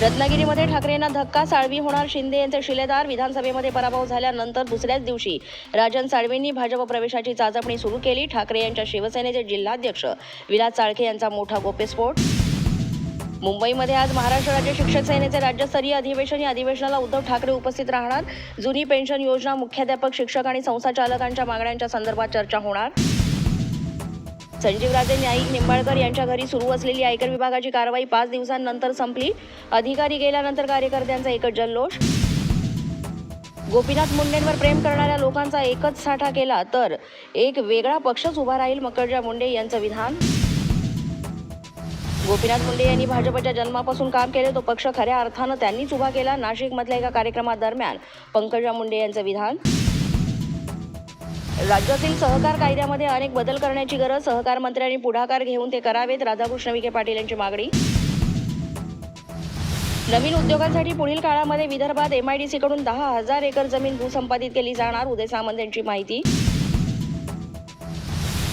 रत्नागिरीमध्ये ठाकरेंना धक्का साळवी होणार शिंदे यांचे शिलेदार विधानसभेमध्ये पराभव झाल्यानंतर दुसऱ्याच दिवशी राजन साळवींनी भाजप प्रवेशाची चाचपणी सुरू केली. ठाकरे यांच्या शिवसेनेचे जिल्हाध्यक्ष विलास चाळके यांचा मोठा गोपेस्फोट. मुंबईमध्ये आज महाराष्ट्र राज्य शिक्षक सेनेचे राज्यस्तरीय अधिवेशन. या अधिवेशनाला उद्धव ठाकरे उपस्थित राहणार. जुनी पेन्शन योजना मुख्याध्यापक शिक्षक आणि संस्थाचालकांच्या मागण्यांच्या संदर्भात चर्चा होणार. संजीवराजे न्यायिक निंबाळकर यांच्या घरी सुरू असलेली आयकर विभागाची कारवाई पाच दिवसांनंतर संपली. अधिकारी गेल्यानंतर कार्यकर्त्यांचा एकच जल्लोष. गोपीनाथ मुंडेंवर प्रेम करणाऱ्या लोकांचा एकच साठा केला तर एक वेगळा पक्षच उभा राहील मकरजा मुंडे यांचं विधान. गोपीनाथ मुंडे यांनी भाजपच्या जन्मापासून काम केले तो पक्ष खऱ्या अर्थानं त्यांनीच उभा केला नाशिकमधल्या एका कार्यक्रमादरम्यान पंकजा मुंडे यांचं विधान. राज्यातील सहकार कायद्यामध्ये अनेक बदल करण्याची गरज सहकार मंत्र्यांनी पुढाकार घेऊन ते करावेत. राधाकृष्ण विखे पाटील यांची मागणी. नवीन उद्योगांसाठी पुढील काळामध्ये विदर्भात एमआयडीसी कडून दहा हजार एकर जमीन भूसंपादित केली जाणार उदय सामंत यांची माहिती.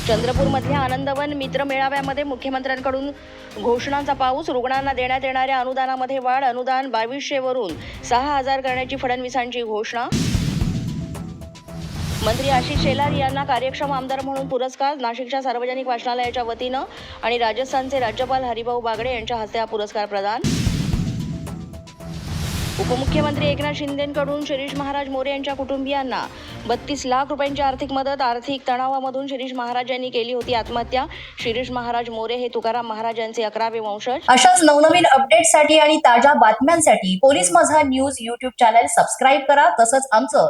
चंद्रपूरमधल्या आनंदवन मित्र मेळाव्यामध्ये मुख्यमंत्र्यांकडून घोषणांचा पाऊस रुग्णांना देण्यात येणाऱ्या अनुदानामध्ये वाढ अनुदान बावीसशे वरून सहा हजार करण्याची फडणवीसांची घोषणा. मंत्री आशिष शेलार यांना कार्यक्षम आमदार म्हणून पुरस्कार नाशिकच्या सार्वजनिक वाचनालयाच्या वतीनं आणि राजस्थानचे राज्यपाल हरिभाऊ बागडे यांच्या हस्ते हा पुरस्कार प्रदान. उपमुख्यमंत्री एकनाथ शिंदेकडून शिरीष महाराज मोरे यांच्या कुटुंबियांना बत्तीस लाख रुपयांची आर्थिक मदत आर्थिक तणावामधून शिरीष महाराज यांनी केली होती आत्महत्या. शिरीष महाराज मोरे हे तुकाराम महाराज यांचे अकरावे वंशज. अशाच नवनवीन अपडेटसाठी आणि ताज्या बातम्यांसाठी police Majha news YouTube channel subscribe करा. तसंच आमचं